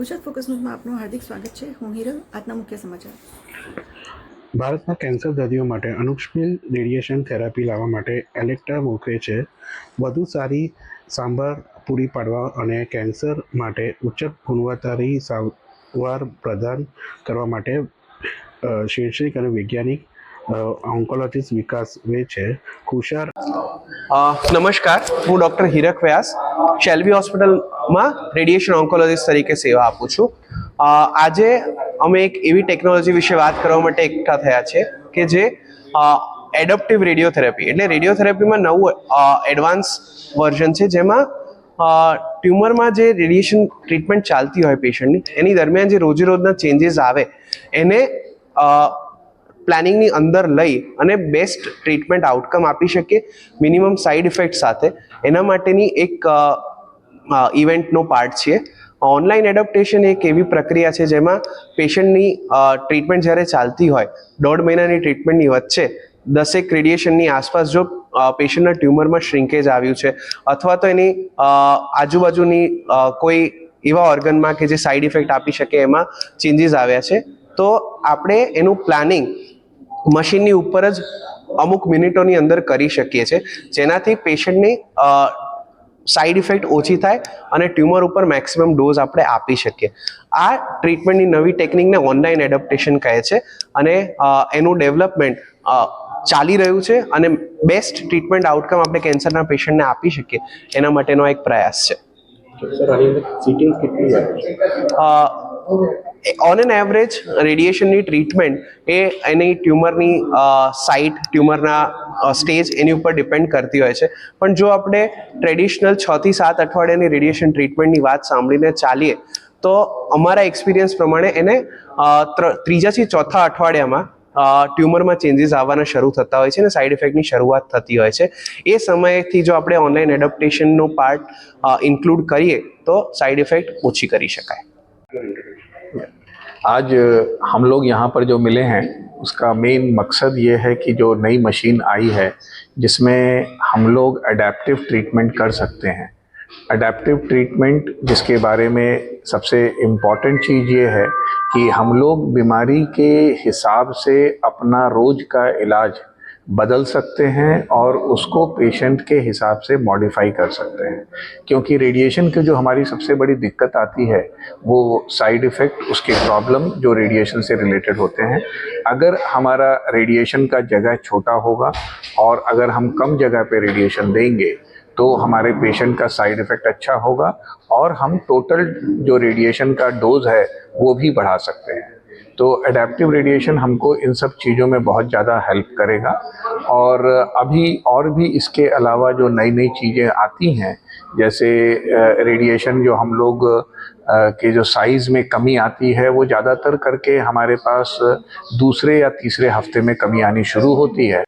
Gujarat focus ન્યૂઝમાં આપનું હાર્દિક સ્વાગત છે. હું હિરલ આજના મુખ્ય સમાચાર. ભારતમાં કેન્સર દર્દીઓ માટે અનુક્ષીલ રેડિયેશન થેરાપી લાવવા માટે એલેક્ટ્રા મોકલે છે. વધુ સારી સાંભળ પૂરી પાડવા અને કેન્સર માટે ઉચ્ચ ગુણવત્તાની સારવાર પ્રદાન કરવા માટે શૈક્ષણિક અને વૈજ્ઞાનિક ઓન્કોલોજીસ્ટ વિકાસ વે છે. કુશાર નમસ્કાર. હું ડૉક્ટર હીરક વ્યાસ. શેલ્બી હોસ્પિટલમાં રેડિયેશન ઓન્કોલોજીસ્ટ તરીકે સેવા આપું છું. આજે અમે એક એવી ટેકનોલોજી વિશે વાત કરવા માટે એકઠા થયા છે કે જે એડપ્ટિવ રેડિયોથેરાપી એટલે રેડિયોથેરાપીમાં નવું એડવાન્સ વર્ઝન છે જેમાં ટ્યુમરમાં જે રેડિયેશન ટ્રીટમેન્ટ ચાલતી હોય પેશન્ટની એની દરમિયાન જે રોજે રોજના ચેન્જીસ આવે, એને પ્લાનિંગની અંદર લઈ અને બેસ્ટ ટ્રીટમેન્ટ આઉટકમ આપી શકીએ મિનિમમ સાઇડ ઇફેક્ટ સાથે. એના માટેની એક ઇવેન્ટનો પાર્ટ છે. ઓનલાઈન એડોપ્ટેશન એક એવી પ્રક્રિયા છે જેમાં પેશન્ટની ટ્રીટમેન્ટ જ્યારે ચાલતી હોય, દોઢ મહિનાની ટ્રીટમેન્ટની વચ્ચે દસેક રેડિયેશનની આસપાસ જો પેશન્ટના ટ્યુમરમાં શ્રિંકેજ આવ્યું છે અથવા તો એની આજુબાજુની કોઈ એવા ઓર્ગનમાં કે જે સાઇડ ઇફેક્ટ આપી શકે એમાં ચેન્જીસ આવ્યા છે. તો આપણે એનું પ્લાનિંગ મશીનની ઉપર જ અમુક મિનિટોની અંદર કરી શકીએ છીએ. જેનાથી પેશન્ટની સાઇડ ઇફેક્ટ ઓછી થાય અને ટ્યુમર ઉપર મેક્સિમમ ડોઝ આપણે આપી શકીએ. આ ટ્રીટમેન્ટની નવી ટેકનિકને ઓનલાઈન એડપ્ટેશન કહે છે અને એનું ડેવલપમેન્ટ ચાલી રહ્યું છે અને બેસ્ટ ટ્રીટમેન્ટ આઉટકમ આપણે કેન્સરના પેશન્ટને આપી શકીએ. એના માટેનો એક પ્રયાસ છે. ઓન એન એવરેજ રેડિયેશનની ટ્રીટમેન્ટ એ એની ટ્યુમરની સાઇટ ટ્યુમરના સ્ટેજ એની ઉપર ડિપેન્ડ કરતી હોય છે. પણ જો આપણે ટ્રેડિશનલ છથી સાત અઠવાડિયાની રેડિયેશન ટ્રીટમેન્ટની વાત સાંભળીને ચાલીએ, તો અમારા એક્સપિરિયન્સ પ્રમાણે એને ત્ર- ત્રીજાથી ચોથા અઠવાડિયામાં ટ્યુમરમાં ચેન્જીસ આવવાના શરૂ થતા હોય છે અને સાઇડ ઇફેક્ટની શરૂઆત થતી હોય છે. એ સમયથી જો આપણે ઓનલાઈન એડપ્ટેશનનો પાર્ટ ઇન્ક્લુડ કરીએ, તો સાઇડ ઇફેક્ટ ઓછી કરી શકાય. आज हम लोग यहाँ पर जो मिले हैं, उसका मेन मकसद ये है कि जो नई मशीन आई है, जिसमें हम लोग अडेप्टिव ट्रीटमेंट कर सकते हैं। अडेप्टिव ट्रीटमेंट जिसके बारे में सबसे इंपॉर्टेंट चीज़ ये है कि हम लोग बीमारी के हिसाब से अपना रोज का इलाज बदल सकते हैं और उसको पेशेंट के हिसाब से मॉडिफाई कर सकते हैं। क्योंकि रेडिएशन की जो हमारी सबसे बड़ी दिक्कत आती है, वो साइड इफ़ेक्ट उसके प्रॉब्लम जो रेडिएशन से रिलेटेड होते हैं। अगर हमारा रेडिएशन का जगह छोटा होगा और अगर हम कम जगह पे रेडिएशन देंगे तो हमारे पेशेंट का साइड इफ़ेक्ट अच्छा होगा और हम टोटल जो रेडिएशन का डोज है, वो भी बढ़ा सकते हैं। तो एडेप्टिव रेडिएशन हमको इन सब चीज़ों में बहुत ज़्यादा हेल्प करेगा। और अभी और भी इसके अलावा जो नई नई चीज़ें आती हैं, जैसे रेडिएशन जो हम लोग के जो साइज़ में कमी आती है, वो ज़्यादातर करके हमारे पास दूसरे या तीसरे हफ़्ते में कमी आनी शुरू होती है।